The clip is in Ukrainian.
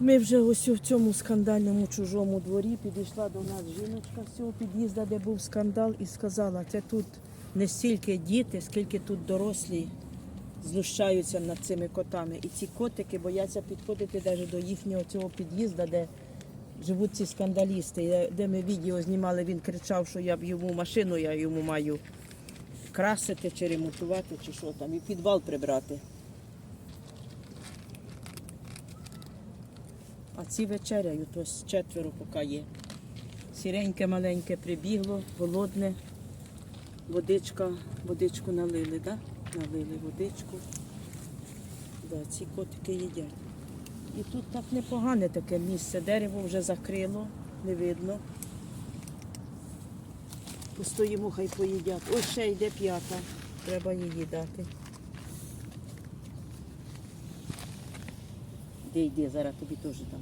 Ми вже ось у цьому скандальному чужому дворі підійшла до нас жіночка з цього під'їзду, де був скандал, і сказала, це тут не стільки діти, скільки тут дорослі знущаються над цими котами. І ці котики бояться підходити навіть до їхнього цього під'їзду, де живуть ці скандалісти. Де ми відео знімали, він кричав, що я б йому машину, я йому маю красити чи ремонтувати, чи що там, і підвал прибрати. А ці вечеряють, ось четверо поки є. Сіреньке маленьке прибігло, голодне. Водичка, водичку налили, да? Налили водичку. Да, ці котики їдять. І тут так непогане таке місце. Дерево вже закрило, не видно. Постоїмо, хай поїдять. Ось ще йде п'ята. Треба її дати. Де йди, зараз тобі теж дам.